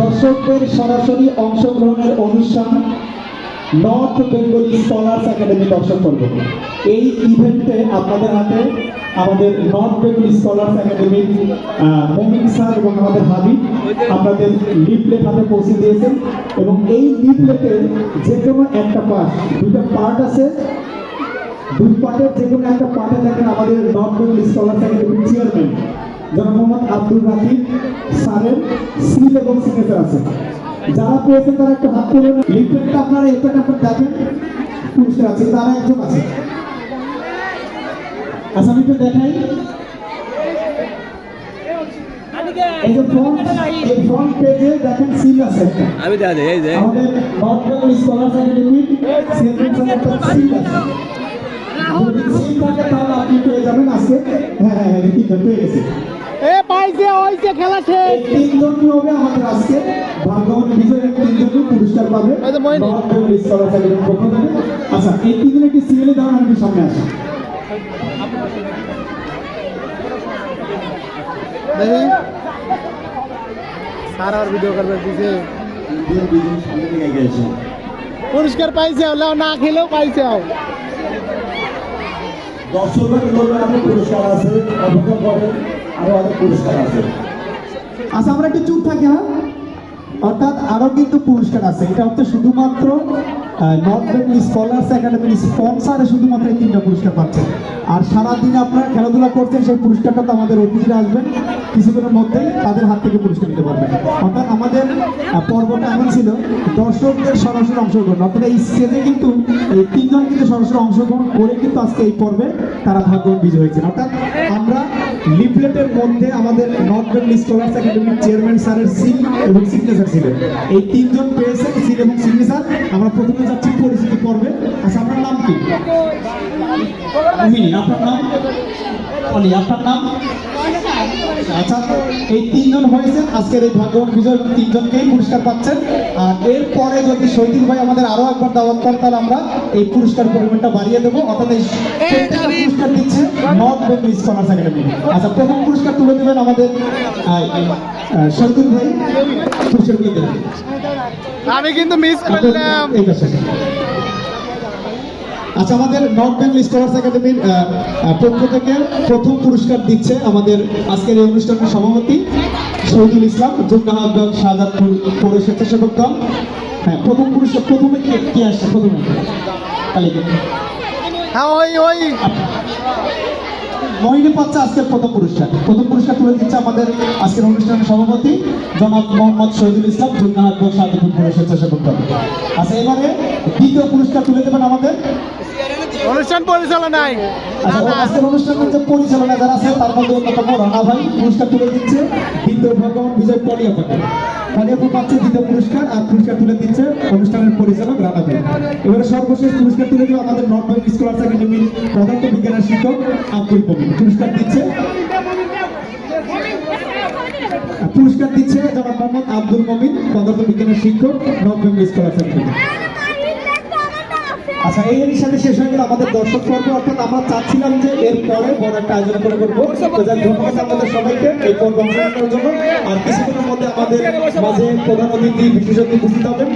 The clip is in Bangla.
দর্শকদের সরাসরি অংশগ্রহণের অনুষ্ঠান নর্থ বেঙ্গলি স্কলার্স একাডেমি দর্শক করবে। এই ইভেন্টে আপনাদের হাতে আমাদের নর্থ বেঙ্গলি স্কলার্স একাডেমির মমিন স্যার এবং আমাদের হাবিব আপনাদের লিফলেট হাতে পৌঁছে দিয়েছেন এবং এই লিফলেটের যে কোনো একটা পার্ট দুটো পার্ট আছে। দুই পার্টের যে কোনো একটা পার্টে দেখেন আমাদের নর্থ বেঙ্গল স্কলার্স একাডেমির চেয়ারম্যান জনাব মোহাম্মদ আব্দুল রাকিব সিল এবং সিগনেচার আছে। যারা পেয়েছেন তারা একটু হাত তুলে লিফলেটটা আপনারা এটা আপনার দেখেন। পুরস্কার আছে তারা একজন আছে। আচ্ছা আমি একটু দেখাই। এই যে ফ্রন্ট এই ফ্রন্ট পেজে দেখেন সিল আছে একটা। আমি দেখা যায় এই যে। আমাদের নর্থ বেঙ্গল স্কলার্স একাডেমির চেয়ারম্যান একটা সিল আছে। যদি সিল থাকে তাহলে আপনি পেয়ে যাবেন আজকে। হ্যাঁ হ্যাঁ হ্যাঁ পেয়ে গেছে। হইছে খেলা শেষ। তিনজন হবে আমাদের আজকে। ভাগ্যবান বিজয়ের তিনজন পুরস্কার পাবে। আচ্ছা এই তিনজন একটি সিএলএ দেওয়ার আমি সামনে আসি। দেখি। স্যার আর ভিডিও করবে দিছে পুরস্কার পাইছে না খেলেও পাইছে। দর্শকরা কি অনেক পুরস্কার আছে অপেক্ষা করেন আরও অনেক পুরস্কার আছে। আচ্ছা আমরা একটু চুপ থাকি হ্যাঁ? অর্থাৎ আরও কিন্তু পুরস্কার আছে। এটা হচ্ছে শুধুমাত্র নর্থ বেঙ্গল স্কলার্স একাডেমির স্পন্সারে শুধুমাত্র এই তিনটা পুরস্কার আর সারাদিন আপনারা খেলাধুলা করছেন, সেই পুরস্কারটা তো আমাদের অতিথিরা আসবেন কিছুদিনের মধ্যেই তাদের হাত থেকে পুরস্কার নিতে পারবেন। অর্থাৎ আমাদের পর্বটা এমন ছিল, দর্শকদের সরাসরি অংশগ্রহণ, অর্থাৎ এই স্টেজে কিন্তু এই তিনজন কিন্তু সরাসরি অংশগ্রহণ করে কিন্তু আজকে এই পর্বে তারা ভাগ্যবান বিজয় হয়েছেন। অর্থাৎ আমরা লিফলেটের মধ্যে আমাদের নর্থ বেঙ্গল স্কলার্স একাডেমির চেয়ারম্যান স্যারের সিল এবং সিগনেচার ছিলেন এই তিনজন পেয়েছেন সিল এবং সিগনেচার আমরা প্রথমে যাচ্ছি পরিচিতি পর্বে। আচ্ছা আপনার নাম কি? আপনার নাম? অলি আপনার নাম? আচ্ছা এই তিনজন হয়েছেন। আজকের এই ভাগ্যবান বিজয় তিনজনকেই পুরস্কার পাচ্ছেন। আর এরপরে যদি শহীদুল ভাই আমাদের আরও একবার দাওয়াত তাহলে আমরা এই পুরস্কার পরিমাণটা বাড়িয়ে দেবো। অর্থাৎ এই পুরস্কার দিচ্ছে নর্থ বেঙ্গল স্কলার্স একাডেমি আচ্ছা প্রথম পুরস্কার তুলে দেবেন আমাদের আহ, ভাই। পুরস্কার আমি কিন্তু মিস করলাম। আচ্ছা আমাদের নর্থ বেঙ্গল স্কলার্স একাডেমির পক্ষ থেকে প্রথম পুরস্কার দিচ্ছে আমাদের আজকের এই অনুষ্ঠানের সভাপতি শহীদুল ইসলাম জুমনাহাবাগ শাহজাদপুর পৌর স্বেচ্ছাসেবক দল। হ্যাঁ প্রথম পুরস্কার, প্রথমে কি কি আসছে প্রথমে? হ্যাঁ ওই ওই। মহিনী পাচ্ছে আজকের প্রথম পুরস্কার। প্রথম পুরস্কার তুলে দিচ্ছে আমাদের আজকের অনুষ্ঠানের সভাপতি জনাব মোহাম্মদ শহীদুল ইসলাম জুমনাহাবাগ শাহজাদপুর পৌর স্বেচ্ছাসেবক আচ্ছা এবারে দ্বিতীয় পুরস্কার তুলে দেবেন আমাদের। অনুষ্ঠান আচ্ছা, পরিচালনা ভাই পুরস্কার তুলে দিচ্ছে। আমাদের বিজ্ঞানের শিক্ষক আব্দুল পুরস্কার দিচ্ছে। পুরস্কার দিচ্ছে জনাব মোহাম্মদ আব্দুল মমিন পদার্থ বিজ্ঞানের শিক্ষক নর্থ বেঙ্গল আচ্ছা এই হিসাবে শেষ হয়ে গেল আমাদের দর্শক পর্ব, অর্থাৎ আমরা চাচ্ছিলাম যে এর পরে বড় একটা আয়োজন করে করব। ধন্যবাদ আমাদের সবাইকে এই পর্ব অংশগ্রহণ করার জন্য। আর কিছুদিনের মধ্যে আমাদের মাঝে প্রধান অতিথি বিশেষ উপস্থিত হবেন।